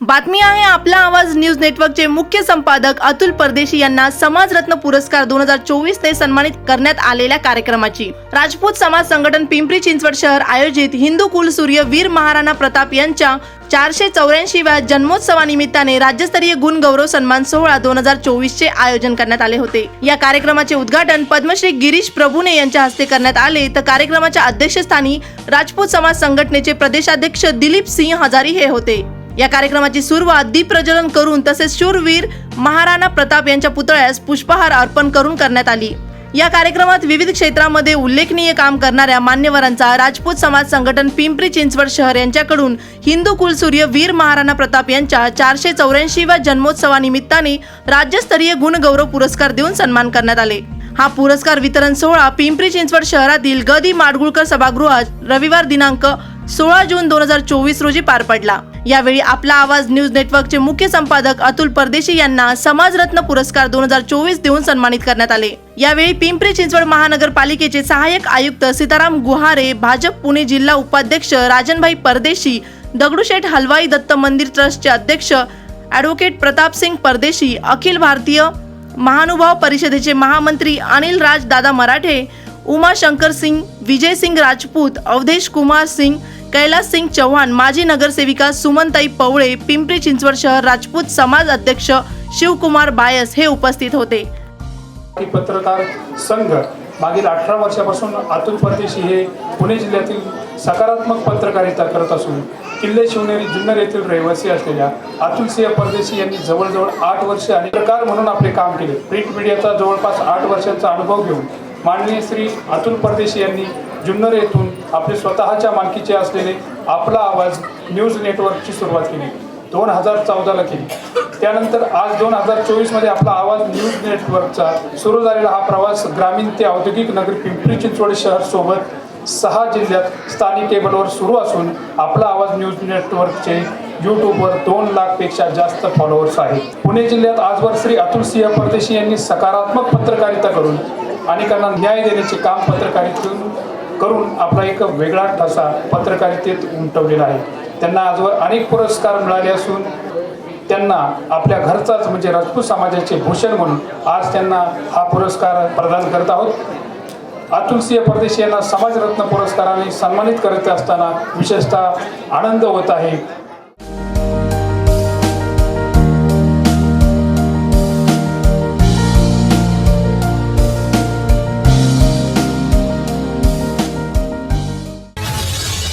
बातमी आहे आपला आवाज न्यूज नेटवर्कचे मुख्य संपादक अतुल परदेशी यांना समाजरत्न पुरस्कार दोन हजार चोवीस ते सन्मानित करण्यात आलेल्या कार्यक्रमाची. राजपूत समाज संघटन पिंपरी चिंचवड शहर आयोजित हिंदू कुलसूर्य वीर महाराणा प्रताप यांच्या चारशे चौऱ्याऐंशीव्या जन्मोत्सवानिमित्ताने राज्यस्तरीय गुण गौरव सन्मान सोहळा दोन हजार चोवीस चे आयोजन करण्यात आले होते. या कार्यक्रमाचे उद्घाटन पद्मश्री गिरीश प्रभूने यांच्या हस्ते करण्यात आले. तर कार्यक्रमाच्या अध्यक्षस्थानी राजपूत समाज संघटनेचे प्रदेशाध्यक्ष दिलीप सिंह हजारी हे होते. या कार्यक्रमाची सुरुवात दीप प्रज्वलन करून तसेच शूरवीर महाराणा प्रताप यांच्या पुतळ्यास पुष्पहार अर्पण करून करण्यात आली. या कार्यक्रमात विविध क्षेत्रामध्ये उल्लेखनीय काम करणाऱ्या मान्यवरांचा राजपूत समाज संघटन पिंपरी चिंचवड शहर यांच्याकडून हिंदू कुलसूर्य वीर महाराणा प्रताप यांच्या चारशे चौऱ्याऐंशीव्या जन्मोत्सवानिमित्ताने राज्यस्तरीय गुणगौरव पुरस्कार देऊन सन्मान करण्यात आले. हा पुरस्कार वितरण सोहळा पिंपरी चिंचवड शहरातील गदी माडगुळकर सभागृहात रविवार दिनांक सोळा जून दोन हजार चोवीस रोजी पार पडला. यावेळी आपला आवाज न्यूज नेटवर्कचे मुख्य संपादक अतुल परदेशी यांना समाजरत्न पुरस्कार दोन हजार चोवीस देऊन सन्मानित करण्यात आले. यावेळी पिंपरी चिंचवड महानगरपालिकेचे सहाय्यक आयुक्त सीताराम गुहारे भाजप पुणे जिल्हा उपाध्यक्ष राजनभाई परदेशी दगडूशेठ हलवाई दत्त मंदिर ट्रस्टचे अध्यक्ष ॲडव्होकेट प्रतापसिंग परदेशी अखिल भारतीय महानुभाव परिषदेचे महामंत्री अनिल राज दादा मराठे उमा शंकर सिंग विजय सिंग राजपूत अवधेश कुमार सिंग कैलास सिंग चव्हाण माजी नगरसेविका सुमनताई पवळे पिंपरी चिंचवड शहर राजपूत समाज अध्यक्ष शिवकुमार बायस हे उपस्थित होते. पत्रकार संघ मागील अठरा वर्षापासून अतुल परदेशी हे पुणे जिल्ह्यातील सकारात्मक पत्रकारिता करत असून किल्ले शिवनेरी जुन्नर येथील रहिवासी असलेल्या अतुल सिंह परदेशी यांनी जवळजवळ आठ वर्ष आणि प्रकार म्हणून आपले काम केले. प्रिंट मीडियाचा जवळपास आठ वर्षांचा अनुभव घेऊन माननीय श्री अतुल परदेशी यांनी जुन्नर येथून आपले स्वतःच्या मालकीचे असलेले आपला आवाज न्यूज नेटवर्कची सुरुवात केली. दोन हजार चौदाला केली. त्यानंतर आज दोन हजार चोवीसमध्ये आपला आवाज न्यूज नेटवर्कचा सुरू झालेला हा प्रवास ग्रामीण ते औद्योगिक नगर पिंपरी चिंचवड शहर सोबत सहा जिल्ह्यात स्थानिक केबलवर सुरू असून आपला आवाज न्यूज नेटवर्कचे यूट्यूबवर दोन लाखपेक्षा जास्त फॉलोअर्स आहेत. पुणे जिल्ह्यात आजवर श्री अतुल सिंह परदेशी यांनी सकारात्मक पत्रकारिता करून अनेकांना न्याय देण्याचे काम पत्रकारितेतून करून आपला एक वेगळा ठसा पत्रकारितेत उमटवलेला आहे. त्यांना आजवर अनेक पुरस्कार मिळाले असून त्यांना आपल्या घरचाच म्हणजे राजपूत समाजाचे भूषण म्हणून आज त्यांना हा पुरस्कार प्रदान करत आहोत. अतुल सिंह परदेशी यांना समाजरत्न पुरस्काराने सन्मानित करत असताना विशेषतः आनंद होत आहे.